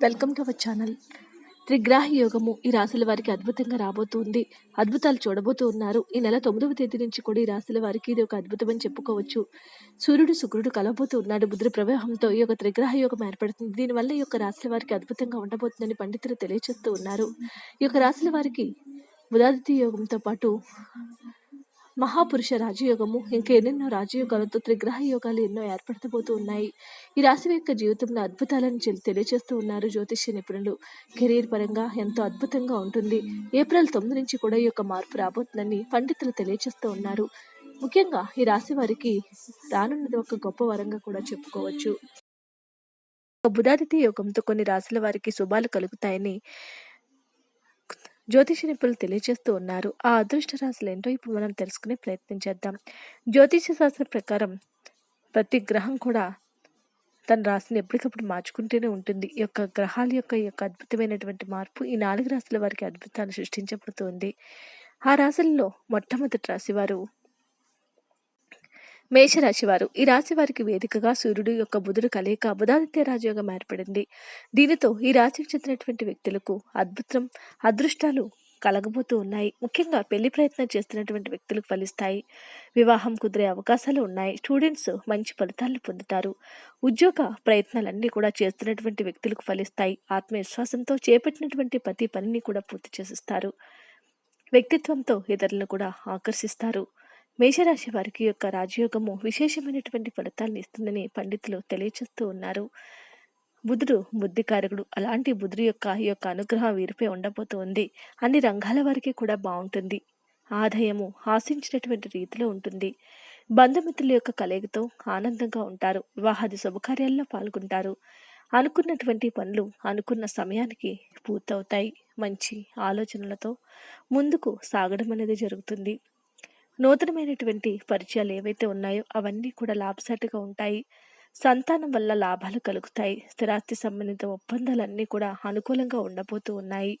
Welcome to our channel త్రిగ్రాహి యోగము ఈ రాశుల వారికి అద్భుతంగా రాబోతుంది. అద్భుతాలు చూడబోతూ ఉన్నారు. ఈ నెల తొమ్మిదవ తేదీ నుంచి కూడా ఈ రాశుల వారికి ఇది ఒక అద్భుతం అని చెప్పుకోవచ్చు. సూర్యుడు శుక్రుడు కలవబోతూ ఉన్నాడు. బుధుడు ప్రవాహంతో ఈ యొక్క త్రిగ్రహ యోగం ఏర్పడుతుంది. దీనివల్ల ఈ యొక్క రాశుల వారికి అద్భుతంగా ఉండబోతుందని పండితులు తెలియజేస్తూ ఉన్నారు. ఈ యొక్క రాశుల వారికి బుధాదిత్య యోగంతో పాటు మహాపురుష రాజయోగము ఇంకా ఎన్నెన్నో రాజయోగాలతో త్రిగ్రహ యోగాలు ఎన్నో ఏర్పడతబోతూ ఉన్నాయి. ఈ రాశి యొక్క జీవితంలో అద్భుతాలను తెలియజేస్తూ ఉన్నారు జ్యోతిష్య నిపుణులు. కెరీర్ పరంగా ఎంతో అద్భుతంగా ఉంటుంది. ఏప్రిల్ తొమ్మిది నుంచి కూడా ఈ యొక్క మార్పు రాబోతుందని పండితులు తెలియజేస్తూ ఉన్నారు. ముఖ్యంగా ఈ రాశి వారికి రానున్నది ఒక గొప్ప వరంగా కూడా చెప్పుకోవచ్చు. బుధాదిత్య యోగంతో కొన్ని రాశుల వారికి శుభాలు కలుగుతాయని జ్యోతిష నిపుణులు తెలియజేస్తూ ఉన్నారు. ఆ అదృష్ట రాశులు ఏంటో ఇప్పుడు మనం తెలుసుకునే ప్రయత్నం చేద్దాం. జ్యోతిష శాస్త్రం ప్రకారం ప్రతి గ్రహం కూడా తన రాశిని ఎప్పటికప్పుడు మార్చుకుంటూనే ఉంటుంది. ఈ యొక్క గ్రహాల యొక్క ఈ యొక్క అద్భుతమైనటువంటి మార్పు ఈ నాలుగు రాశుల వారికి అద్భుతాలు సృష్టించబడుతుంది. ఆ రాశుల్లో మొట్టమొదటి రాశి మేషరాశివారు. ఈ రాశి వారికి వేదికగా సూర్యుడు యొక్క బుధుడు కలయిక బుధాదిత్య రాజయోగం ఏర్పడింది. దీనితో ఈ రాశికి చెందినటువంటి వ్యక్తులకు అద్భుతం అదృష్టాలు కలగబోతూ ఉన్నాయి. ముఖ్యంగా పెళ్ళి ప్రయత్నం చేస్తున్నటువంటి వ్యక్తులకు ఫలిస్తాయి. వివాహం కుదిరే అవకాశాలు ఉన్నాయి. స్టూడెంట్స్ మంచి ఫలితాలను పొందుతారు. ఉద్యోగ ప్రయత్నాలన్నీ కూడా చేస్తున్నటువంటి వ్యక్తులకు ఫలిస్తాయి. ఆత్మవిశ్వాసంతో చేపట్టినటువంటి ప్రతి పనిని కూడా పూర్తి చేసిస్తారు. వ్యక్తిత్వంతో ఇతరులను కూడా ఆకర్షిస్తారు. మేషరాశి వారికి యొక్క రాజయోగము విశేషమైనటువంటి ఫలితాలను ఇస్తుందని పండితులు తెలియచేస్తూ ఉన్నారు. బుధుడు బుద్ధికారకుడు. అలాంటి బుధుడు యొక్క ఈ యొక్క అనుగ్రహం వీరిపై ఉండబోతుంది అన్ని రంగాల వారికి కూడా బాగుంటుంది. ఆదాయము ఆశించినటువంటి రీతిలో ఉంటుంది. బంధుమిత్రుల యొక్క కలయికతో ఆనందంగా ఉంటారు. వివాహాది శుభకార్యాల్లో పాల్గొంటారు. అనుకున్నటువంటి పనులు అనుకున్న సమయానికి పూర్తవుతాయి. మంచి ఆలోచనలతో ముందుకు సాగడం అనేది జరుగుతుంది. నూతనమైనటువంటి పరిచయాలు ఏవైతే ఉన్నాయో అవన్నీ కూడా లాభసాటిగా ఉంటాయి. సంతానం వల్ల లాభాలు కలుగుతాయి. స్థిరాస్తి సంబంధిత ఒప్పందాలన్నీ కూడా అనుకూలంగా ఉండబోతూ ఉన్నాయి.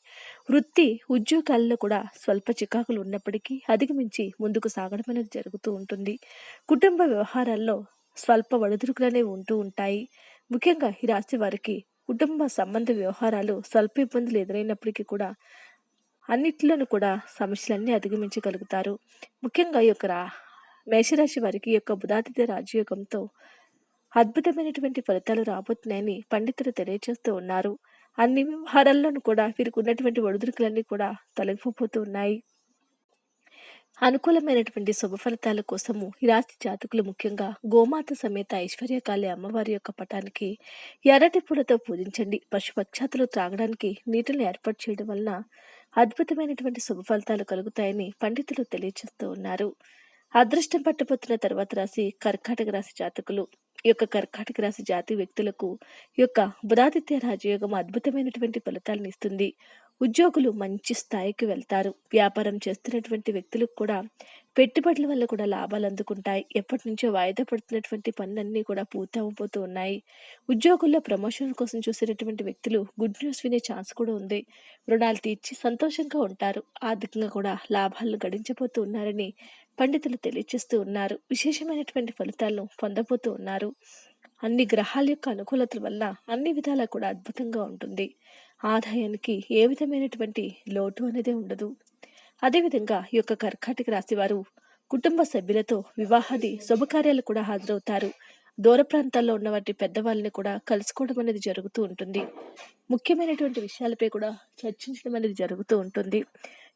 వృత్తి ఉద్యోగాల్లో కూడా స్వల్ప చికాకులు ఉన్నప్పటికీ అధిగమించి ముందుకు సాగడం అనేది జరుగుతూ ఉంటుంది. కుటుంబ వ్యవహారాల్లో స్వల్ప ఒడిదుడుకులు అనేవి ఉంటూ ఉంటాయి. ముఖ్యంగా ఈ రాశి వారికి కుటుంబ సంబంధ వ్యవహారాలు స్వల్ప ఇబ్బందులు ఎదురైనప్పటికీ కూడా అన్నిట్లోనూ కూడా సమస్యలన్నీ అధిగమించగలుగుతారు. ముఖ్యంగా ఈ యొక్క రా- మేషరాశి వారికి యొక్క బుధాతిథ్య రాజయోగంతో అద్భుతమైనటువంటి ఫలితాలు రాబోతున్నాయని పండితులు తెలియజేస్తూ ఉన్నారు. అన్ని వ్యవహారాల్లోనూ కూడా వీరికి ఉన్నటువంటి ఒడిదుడుకులన్నీ కూడా తొలగిపోతూ ఉన్నాయి. అనుకూలమైనటువంటి శుభ ఫలితాల కోసము ఈ రాశి జాతకులు ముఖ్యంగా గోమాత సమేత ఐశ్వర్యకాళి అమ్మవారి యొక్క పటానికి ఎర్రటి పూలతో పూజించండి. పశుపక్షాతులు త్రాగడానికి నీటిని ఏర్పాటు చేయడం వలన అద్భుతమైనటువంటి శుభ ఫలితాలు కలుగుతాయని పండితులు తెలియజేస్తూ ఉన్నారు. అదృష్టం పట్టబోతున్న తర్వాత రాశి కర్కాటక రాశి జాతకులు. ఈ యొక్క కర్కాటక రాశి జాతి వ్యక్తులకు ఈ యొక్క బుధాదిత్య రాజయోగం అద్భుతమైనటువంటి ఫలితాలను ఇస్తుంది. ఉద్యోగులు మంచి స్థాయికి వెళ్తారు. వ్యాపారం చేస్తున్నటువంటి వ్యక్తులకు కూడా పెట్టుబడుల వల్ల కూడా లాభాలు అందుకుంటాయి. ఎప్పటి నుంచో వాయిదా పడుతున్నటువంటి పనులన్నీ కూడా పూర్తవబోతూ ఉన్నాయి. ఉద్యోగుల్లో ప్రమోషన్ కోసం చూసేటటువంటి వ్యక్తులు గుడ్ న్యూస్ వినే ఛాన్స్ కూడా ఉంది. రుణాలు తీర్చి సంతోషంగా ఉంటారు. ఆర్థికంగా కూడా లాభాలను గడించబోతూ ఉన్నారని పండితులు తెలియజేస్తూ ఉన్నారు. విశేషమైనటువంటి ఫలితాలను పొందబోతూ ఉన్నారు. అన్ని గ్రహాల యొక్క అనుకూలతల వల్ల అన్ని విధాలా కూడా అద్భుతంగా ఉంటుంది. ఆదాయానికి ఏ విధమైనటువంటి లోటు అనేది ఉండదు. అదేవిధంగా ఈ యొక్క కర్కాటక రాశి వారు కుటుంబ సభ్యులతో వివాహాది శుభకార్యాలు కూడా హాజరవుతారు. దూర ప్రాంతాల్లో ఉన్న వాటి పెద్దవాళ్ళని కూడా కలుసుకోవడం అనేది జరుగుతూ ఉంటుంది. ముఖ్యమైనటువంటి విషయాలపై కూడా చర్చించడం అనేది జరుగుతూ ఉంటుంది.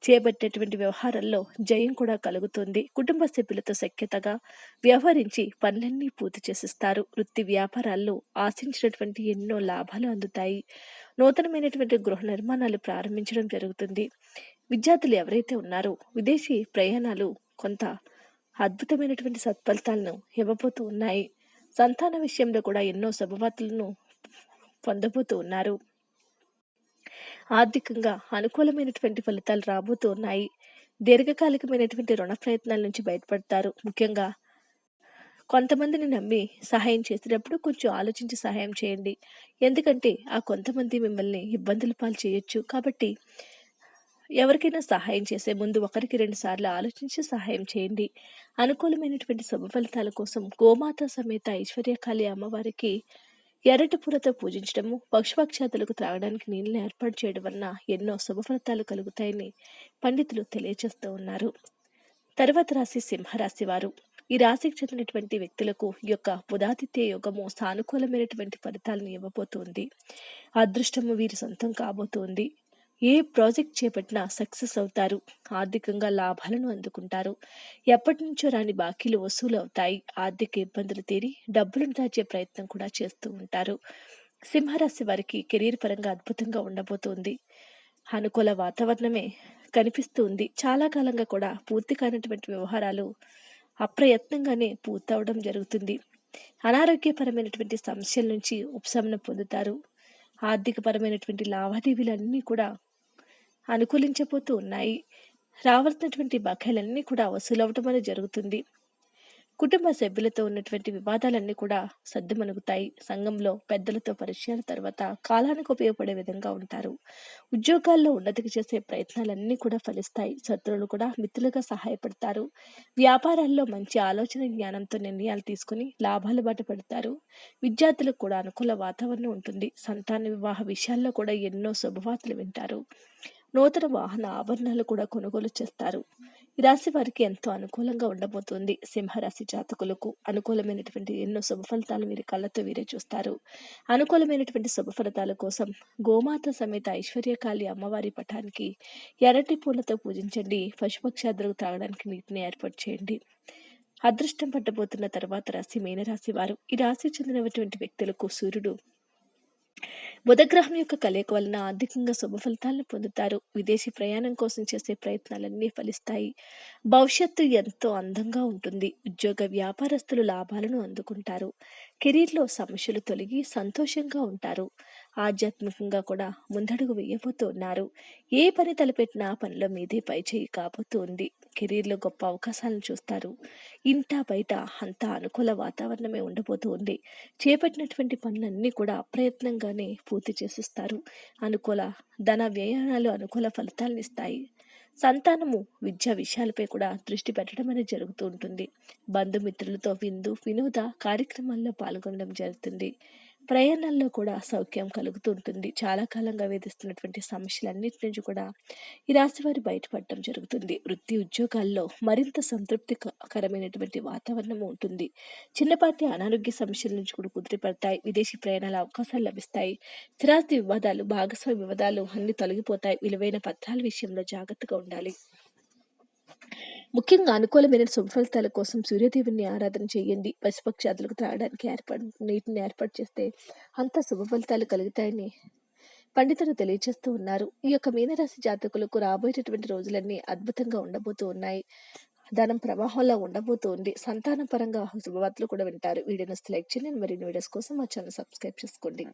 చేపట్టేటువంటి వ్యవహారాల్లో జయం కూడా కలుగుతుంది. కుటుంబ సభ్యులతో సఖ్యతగా వ్యవహరించి పనులన్నీ పూర్తి చేసిస్తారు. వృత్తి వ్యాపారాల్లో ఆశించినటువంటి ఎన్నో లాభాలు అందుతాయి. నూతనమైనటువంటి గృహ నిర్మాణాలు ప్రారంభించడం జరుగుతుంది. విద్యార్థులు ఎవరైతే ఉన్నారో విదేశీ ప్రయాణాలు కొంత అద్భుతమైనటువంటి సత్ఫలితాలను ఇవ్వబోతూ ఉన్నాయి. సంతాన విషయంలో కూడా ఎన్నో శుభవార్తలను పొందబోతూ ఉన్నారు. ఆర్థికంగా అనుకూలమైనటువంటి ఫలితాలు రాబోతూ ఉన్నాయి దీర్ఘకాలికమైనటువంటి రుణ ప్రయత్నాల నుంచి బయటపడతారు. ముఖ్యంగా కొంతమందిని నమ్మి సహాయం చేసేటప్పుడు కొంచెం ఆలోచించి సహాయం చేయండి. ఎందుకంటే ఆ కొంతమంది మిమ్మల్ని ఇబ్బందులు పాలు చేయొచ్చు. కాబట్టి ఎవరికైనా సహాయం చేసే ముందు ఒకరికి రెండు సార్లు ఆలోచించి సహాయం చేయండి. అనుకూలమైనటువంటి శుభ ఫలితాల కోసం గోమాత సమేత ఐశ్వర్యకాళి అమ్మవారికి ఎర్రటి పూలతో పూజించడము పక్షుపక్షాతులకు త్రాగడానికి నీళ్ళని ఏర్పాటు చేయడం వలన ఎన్నో శుభ ఫలితాలు కలుగుతాయని పండితులు తెలియజేస్తూ ఉన్నారు. తర్వాత రాశి సింహరాశి వారు. ఈ రాశికి చెందినటువంటి వ్యక్తులకు ఈ యొక్క ఉదాతిథ్య యోగము సానుకూలమైనటువంటి ఫలితాలను ఇవ్వబోతుంది. అదృష్టము వీరి సొంతం కాబోతుంది. ఏ ప్రాజెక్ట్ చేపట్టినా సక్సెస్ అవుతారు. ఆర్థికంగా లాభాలను అందుకుంటారు. ఎప్పటి నుంచో రాని బాకీలు వసూలు అవుతాయి ఆర్థిక ఇబ్బందులు తీరి డబ్బులను దాచే ప్రయత్నం కూడా చేస్తూ ఉంటారు. సింహరాశి వారికి కెరీర్ పరంగా అద్భుతంగా ఉండబోతోంది. అనుకూల వాతావరణమే కనిపిస్తూ ఉంది చాలా కాలంగా కూడా పూర్తి కానటువంటి వ్యవహారాలు అప్రయత్నంగానే పూర్తవడం జరుగుతుంది. అనారోగ్యపరమైనటువంటి సమస్యల నుంచి ఉపశమనం పొందుతారు. ఆర్థికపరమైనటువంటి లావాదేవీలన్నీ కూడా అనుకూలించబోతూ ఉన్నాయి. రావాల్సినటువంటి బకాయిలన్నీ కూడా వసూలవటం అనేది జరుగుతుంది. కుటుంబ సభ్యులతో ఉన్నటువంటి వివాదాలన్నీ కూడా సర్దుమణుగుతాయి. సంఘంలో పెద్దలతో పరిచయాల తర్వాత కాలానికి ఉపయోగపడే విధంగా ఉంటారు. ఉద్యోగాల్లో ఉన్నతికి చేసే ప్రయత్నాలన్నీ కూడా ఫలిస్తాయి. శత్రువులు కూడా మిత్రులుగా సహాయపడతారు. వ్యాపారాల్లో మంచి ఆలోచన జ్ఞానంతో నిర్ణయాలు తీసుకుని లాభాలు బాట పెడతారు. విద్యార్థులకు కూడా అనుకూల వాతావరణం ఉంటుంది. సంతాన వివాహ విషయాల్లో కూడా ఎన్నో శుభవార్తలు వింటారు. నూతన వాహన ఆభరణాలు కూడా కొనుగోలు చేస్తారు. ఈ రాశి వారికి ఎంతో అనుకూలంగా ఉండబోతుంది. సింహరాశి జాతకులకు అనుకూలమైనటువంటి ఎన్నో శుభ ఫలితాలు వీరి కళ్ళతో వీరే చూస్తారు. అనుకూలమైనటువంటి శుభ ఫలితాల కోసం గోమాత సమేత ఐశ్వర్యకాళి అమ్మవారి పటానికి ఎర్రటి పూలతో పూజించండి. పశుపక్షాదులకు తాగడానికి నీటిని ఏర్పాటు చేయండి. అదృష్టం పట్టబోతున్న తర్వాత రాశి మీనరాశి వారు. ఈ రాశి చెందినటువంటి వ్యక్తులకు సూర్యుడు బుధగ్రహం యొక్క కలయిక వలన ఆర్థికంగా శుభ ఫలితాలను పొందుతారు. విదేశీ ప్రయాణం కోసం చేసే ప్రయత్నాలన్నీ ఫలిస్తాయి. భవిష్యత్తు ఎంతో అందంగా ఉంటుంది. ఉద్యోగ వ్యాపారస్తులు లాభాలను అందుకుంటారు. కెరీర్లో సమస్యలు తొలగి సంతోషంగా ఉంటారు. ఆధ్యాత్మికంగా కూడా ముందడుగు వేయబోతూ ఉన్నారు ఏ పని తలపెట్టినా పనిలో మీదే పై చేయి కాబోతూ ఉంది కెరీర్లో గొప్ప అవకాశాలను చూస్తారు. ఇంటా బయట అంతా అనుకూల వాతావరణమే ఉండబోతూ ఉంది చేపట్టినటువంటి పనులన్నీ కూడా ప్రయత్నంగానే పూర్తి చేసిస్తారు. అనుకూల ధన వ్యయాలు అనుకూల ఫలితాలను ఇస్తాయి. సంతానము విద్యా విషయాలపై కూడా దృష్టి పెట్టడం అనేది జరుగుతూ ఉంటుంది. బంధుమిత్రులతో విందు వినోద కార్యక్రమాల్లో పాల్గొనడం జరుగుతుంది. ప్రయాణాల్లో కూడా సౌఖ్యం కలుగుతూ ఉంటుంది చాలా కాలంగా వేధిస్తున్నటువంటి సమస్యలన్నిటి నుంచి కూడా ఈ రాశి వారి బయటపడటం జరుగుతుంది. వృత్తి ఉద్యోగాల్లో మరింత సంతృప్తికరమైనటువంటి వాతావరణం ఉంటుంది. చిన్నపాటి అనారోగ్య సమస్యల నుంచి కూడా కుదిరిపడతాయి విదేశీ ప్రయాణాల అవకాశాలు లభిస్తాయి. స్థిరాస్తి వివాదాలు భాగస్వామి వివాదాలు అన్ని తొలగిపోతాయి. విలువైన పత్రాల విషయంలో జాగ్రత్తగా ఉండాలి. ముఖ్యంగా అనుకూలమైన శుభఫలితాల కోసం సూర్యదేవుని ఆరాధన చేయండి. పశుపక్షాదులకు త్రాగడానికి ఏర్పాటు నీటిని ఏర్పాటు చేస్తే అంత శుభ ఫలితాలు కలుగుతాయని పండితులు తెలియజేస్తూ ఉన్నారు. ఈ యొక్క మీనరాశి జాతకులకు రాబోయేటటువంటి రోజులన్నీ అద్భుతంగా ఉండబోతూ ఉన్నాయి. ధనం ప్రవాహంలో ఉండబోతూ ఉంది. సంతాన పరంగా శుభవార్తలు కూడా వింటారు. వీడియోని లైక్ చేయండి. మరిన్ని వీడియోస్ కోసం మా ఛానల్ సబ్స్క్రైబ్ చేసుకోండి.